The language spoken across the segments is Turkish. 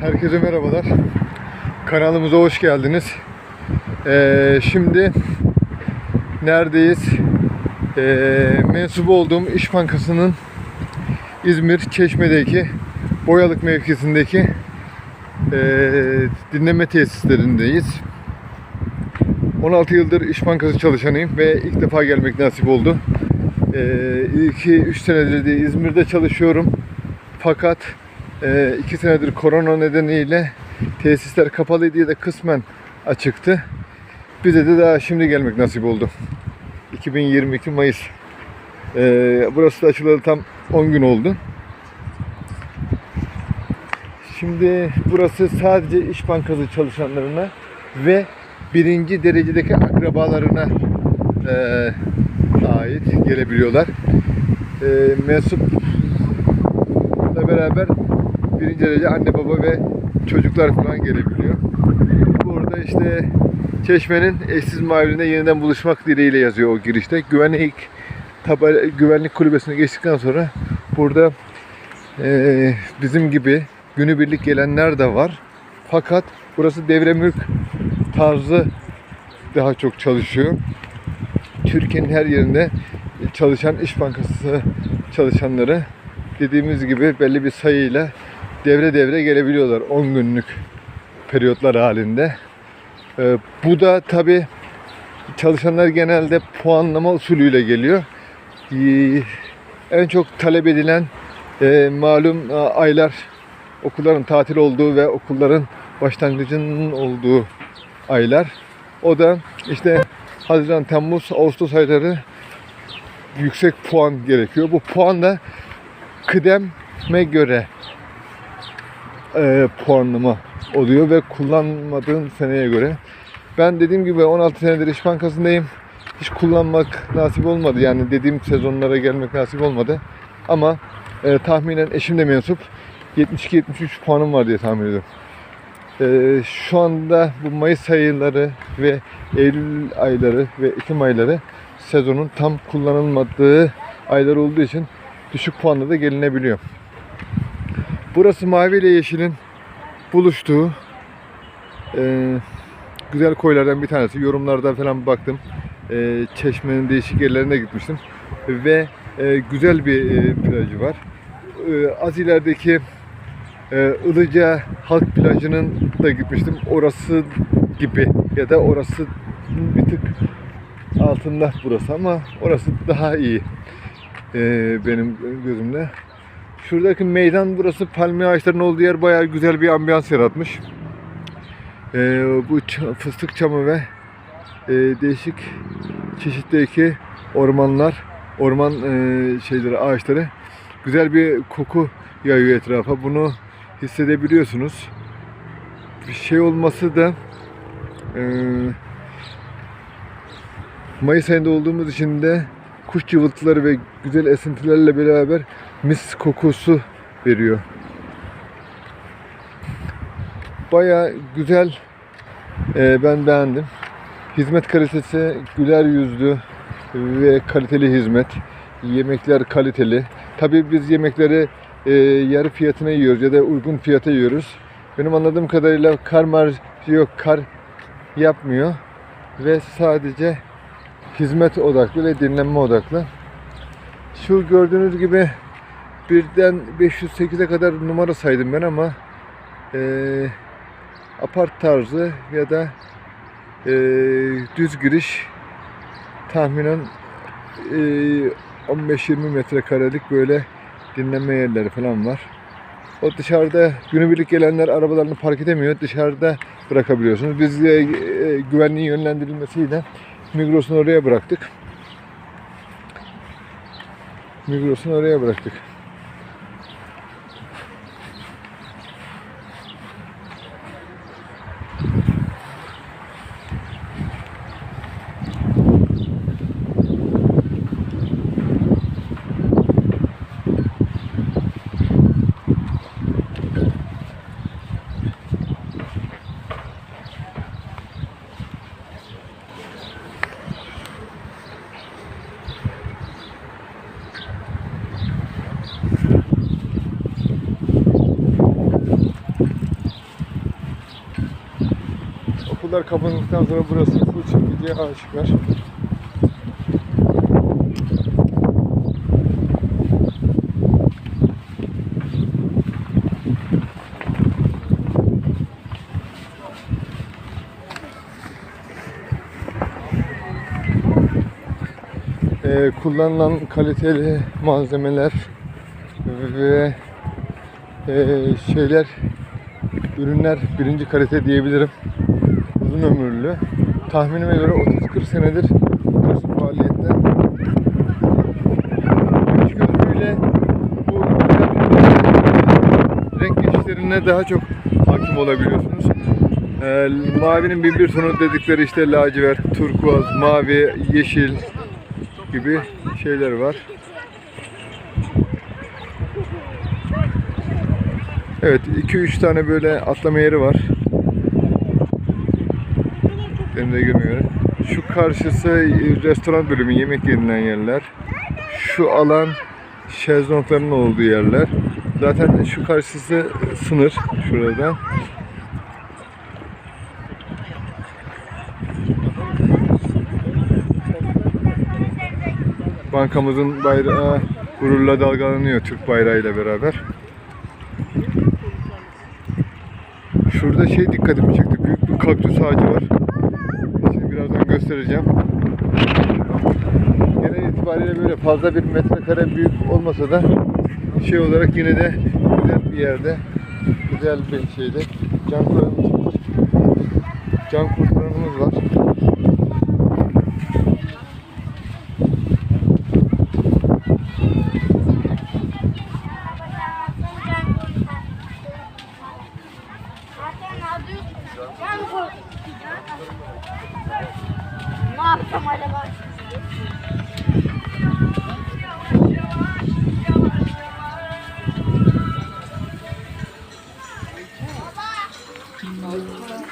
Herkese merhabalar. Kanalımıza hoş geldiniz. Ee, şimdi neredeyiz? Ee, mensup olduğum İş Bankası'nın İzmir Çeşme'deki Boyalık mevkisindeki ee, dinleme tesislerindeyiz. 16 yıldır İş Bankası çalışanıyım ve ilk defa gelmek nasip oldu. 2-3 senedir de İzmir'de çalışıyorum. Fakat 2 senedir korona nedeniyle tesisler kapalı diye de kısmen açıktı. Bize de daha şimdi gelmek nasip oldu. 2022 Mayıs. Ee, burası da açılalı tam 10 gün oldu. Şimdi burası sadece İş Bankası çalışanlarına ve birinci derecedeki akrabalarına eee, ait gelebiliyorlar. Eee mensupla beraber birinci derece anne baba ve çocuklar falan gelebiliyor. Burada işte Çeşme'nin eşsiz maviliğinde yeniden buluşmak dileğiyle yazıyor o girişte. Güvenlik tabela, güvenlik kulübesine geçtikten sonra burada eee, bizim gibi günübirlik gelenler de var. Fakat burası devre mülk tarzı daha çok çalışıyor. Türkiye'nin her yerinde çalışan İş Bankası çalışanları dediğimiz gibi belli bir sayıyla devre devre gelebiliyorlar 10 günlük periyotlar halinde. Ee, bu da tabi çalışanlar genelde puanlama usulüyle geliyor. Ee, en çok talep edilen e, malum e, aylar okulların tatil olduğu ve okulların başlangıcının olduğu aylar. O da işte Haziran, Temmuz, Ağustos ayları yüksek puan gerekiyor. Bu puan da kıdeme göre e, puanlama oluyor ve kullanmadığın seneye göre. Ben dediğim gibi 16 senedir İş Bankası'ndayım. Hiç kullanmak nasip olmadı. Yani dediğim sezonlara gelmek nasip olmadı. Ama e, tahminen eşim de mensup. 72-73 puanım var diye tahmin ediyorum. E, şu anda bu Mayıs ayları ve Eylül ayları ve Ekim ayları sezonun tam kullanılmadığı aylar olduğu için düşük puanla da gelinebiliyor. Burası mavi ile yeşilin buluştuğu e, güzel koylardan bir tanesi. Yorumlardan falan baktım. E, çeşmenin değişik yerlerine gitmiştim. Ve e, güzel bir e, plajı var. E, az ilerideki e, Ilıca Halk Plajı'nın da gitmiştim. Orası gibi ya da orası bir tık altında burası ama orası daha iyi e, benim gözümde. Şuradaki meydan burası palmiye ağaçlarının olduğu yer bayağı güzel bir ambiyans yaratmış. E, bu fıstık çamı ve e, değişik çeşitteki ormanlar, orman e, şeyleri, ağaçları güzel bir koku yayıyor etrafa. Bunu hissedebiliyorsunuz. Bir şey olması da e, Mayıs ayında olduğumuz için de kuş cıvıltıları ve güzel esintilerle beraber mis kokusu veriyor. Baya güzel. e, ben beğendim. Hizmet kalitesi güler yüzlü ve kaliteli hizmet. Yemekler kaliteli. Tabii biz yemekleri e, yarı fiyatına yiyoruz ya da uygun fiyata yiyoruz. Benim anladığım kadarıyla kar marjı yok, kar yapmıyor ve sadece hizmet odaklı ve dinlenme odaklı. Şu gördüğünüz gibi birden 508'e kadar numara saydım ben ama eee apart tarzı ya da eee, düz giriş tahminen eee, 15-20 metrekarelik böyle dinlenme yerleri falan var. O dışarıda günübirlik gelenler arabalarını park edemiyor. Dışarıda bırakabiliyorsunuz. Biz e, e, güvenliğin yönlendirilmesiyle Migros'un oraya bıraktık. Migros'un oraya bıraktık. Okullar kapandıktan sonra burası full çekiciye aşıklar. Ee, kullanılan kaliteli malzemeler ve e, şeyler ürünler birinci kalite diyebilirim. Uzun ömürlü. Tahminime göre 30-40 senedir burası faaliyette. Güneş gözlüğüyle bu renk geçişlerine daha çok hakim olabiliyorsunuz. Ee, mavinin bin bir sonu dedikleri işte lacivert, turkuaz, mavi, yeşil gibi şeyler var. Evet 2-3 tane böyle atlama yeri var. Denize girmiyor. Şu karşısı restoran bölümü yemek yenilen yerler. Şu alan şezlongların olduğu yerler. Zaten şu karşısı sınır şurada. Bankamızın bayrağı gururla dalgalanıyor Türk bayrağıyla beraber. Şurada şey dikkatimi çekti. Büyük bir kaktüs ağacı var. Göstereceğim. Genel itibariyle böyle fazla bir metrekare büyük olmasa da şey olarak yine de güzel bir yerde güzel bir şeyde can kurtaran can kurtaranımız var.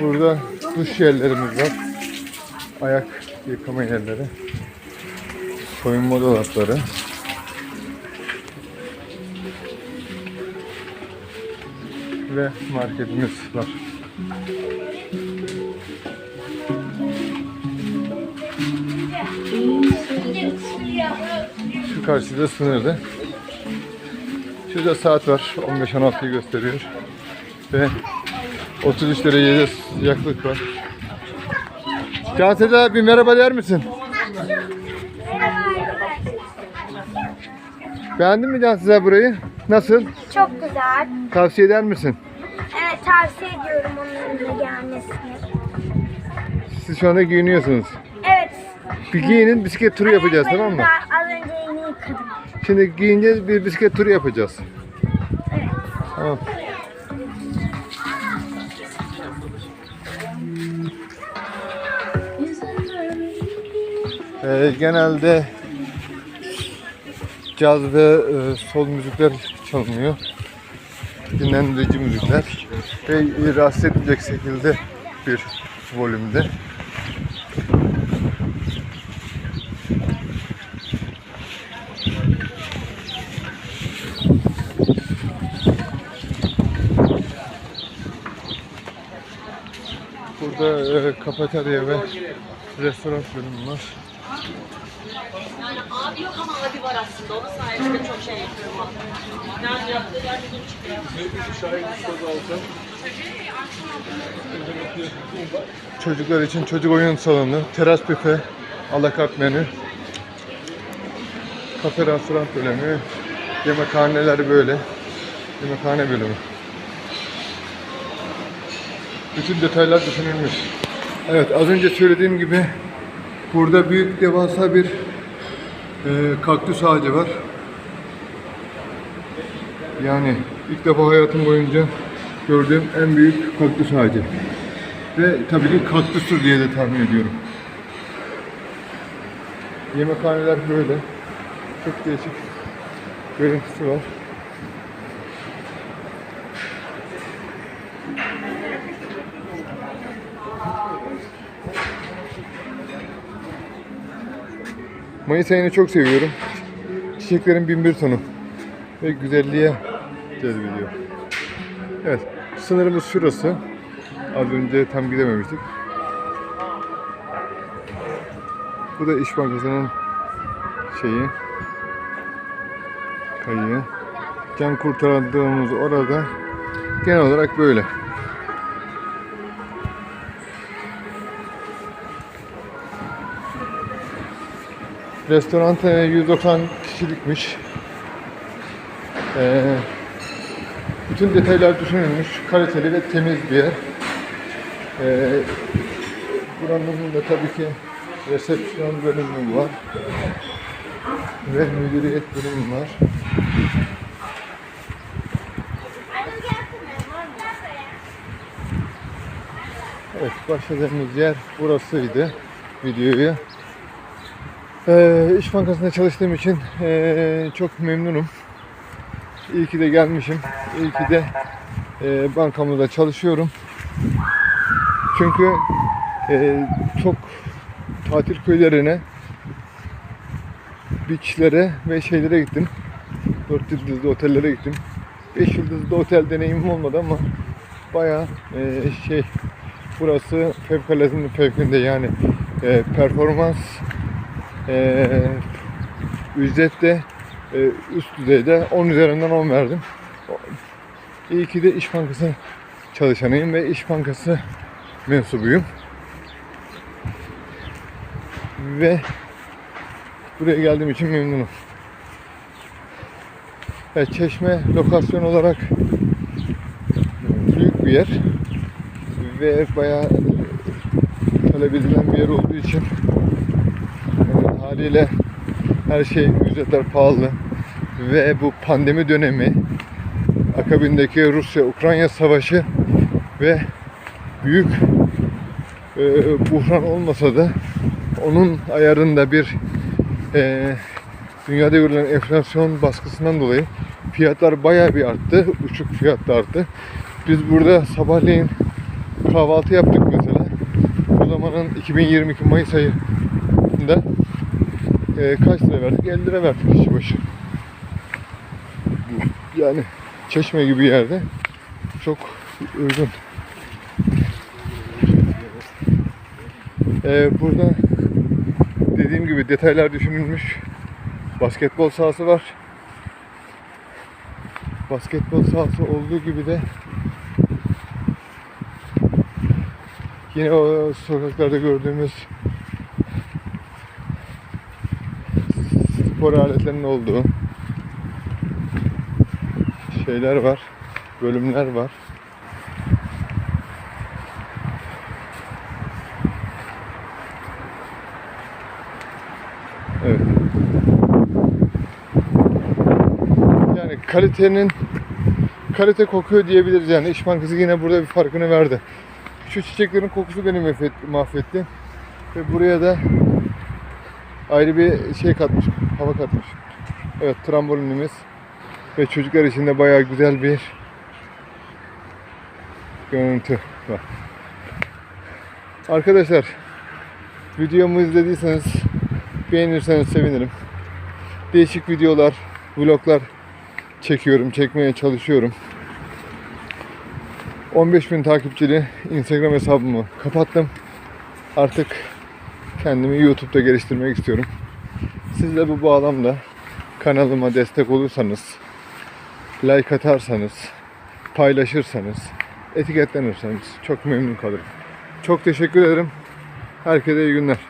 Burada duş yerlerimiz var. Ayak yıkama yerleri. Soyunma dolapları. Ve marketimiz var. Şu karşıda sınırda. Şurada saat var. 15-16'yı gösteriyor. Ve 33 derecede sıcaklık var. Cansel bir merhaba der misin? Beğendin mi Cansel burayı? Nasıl? Çok güzel. Tavsiye eder misin? Tavsiye ediyorum onların da gelmesini. Siz şu anda giyiniyorsunuz. Evet. Bir giyinin bisiklet turu yapacağız tamam mı? Ayaklarımı da Az önce yeni yıkadım. Şimdi giyineceğiz bir bisiklet turu yapacağız. Evet. Tamam. Ee, genelde caz ve e, sol müzikler çalınıyor. Dinlendirici müzikler ve rahatsız etmeyecek şekilde bir volümde. Burada e, kafeterya ve restoran bölümü var. Yani abi yok ama abi var aslında. Onun sayesinde çok şey yapıyorum yaptığı çıkıyor. Çocuklar için çocuk oyun salonu, teras büfe, alakart menü, kafe restoran bölümü, yemekhaneler böyle, yemekhane bölümü. Bütün detaylar düşünülmüş. Evet az önce söylediğim gibi burada büyük devasa bir e, kaktüs ağacı var. Yani ilk defa hayatım boyunca gördüğüm en büyük kaktüs ağacı. Ve tabii ki kaktüstür diye de tahmin ediyorum. Yemekhaneler böyle. Çok değişik görüntüsü var. Mayıs ayını çok seviyorum. Çiçeklerin binbir tonu ve güzelliğe cezbediyor. Evet, sınırımız şurası. Az önce tam gidememiştik. Bu da İş Bankası'nın şeyi, kayığı. Can kurtarandığımız orada genel olarak böyle. Restoran e, 190 kişilikmiş. Ee, bütün detaylar düşünülmüş. Kaliteli ve temiz bir yer. Ee, buranın da tabii ki resepsiyon bölümü var. Ve müdüriyet bölümü var. Evet, başladığımız yer burasıydı videoyu. Ee, İş Bankası'nda çalıştığım için ee, çok memnunum. İyi ki de gelmişim. İyi ki de ee, bankamızda çalışıyorum. Çünkü çok tatil köylerine, beachlere ve şeylere gittim. Dört yıldızlı otellere gittim. Beş yıldızlı otel deneyimim olmadı ama bayağı ee, şey burası fevkaladenin fevkinde yani ee, performans ee, ücret de ee, üst düzeyde 10 üzerinden 10 verdim. İyi ki de İş Bankası çalışanıyım ve İş Bankası mensubuyum. Ve buraya geldiğim için memnunum. Evet, Çeşme lokasyon olarak büyük bir yer ve bayağı talep edilen bir yer olduğu için e, haliyle her şey ücretler pahalı ve bu pandemi dönemi akabindeki Rusya-Ukrayna savaşı ve büyük e, buhran olmasa da onun ayarında bir e, dünyada görülen enflasyon baskısından dolayı fiyatlar bayağı bir arttı. Uçuk fiyatlar arttı. Biz burada sabahleyin kahvaltı yaptık mesela. O zamanın 2022 Mayıs ayında e, kaç lira verdik? 50 lira verdik kişi başı. Yani Çeşme gibi yerde çok uygun. Ee, burada dediğim gibi detaylar düşünülmüş. Basketbol sahası var. Basketbol sahası olduğu gibi de yine o sokaklarda gördüğümüz spor aletlerinin olduğu şeyler var. Bölümler var. Evet. Yani kalitenin kalite kokuyor diyebiliriz yani. İş Bankası yine burada bir farkını verdi. Şu çiçeklerin kokusu beni mahvetti. Ve buraya da ayrı bir şey katmış, hava katmış. Evet, trambolinimiz ve çocuklar için de bayağı güzel bir görüntü var. Arkadaşlar, videomu izlediyseniz beğenirseniz sevinirim. Değişik videolar, vloglar çekiyorum, çekmeye çalışıyorum. 15.000 takipçili Instagram hesabımı kapattım. Artık kendimi YouTube'da geliştirmek istiyorum. Siz de bu bağlamda kanalıma destek olursanız, like atarsanız, paylaşırsanız, etiketlenirseniz çok memnun kalırım. Çok teşekkür ederim. Herkese iyi günler.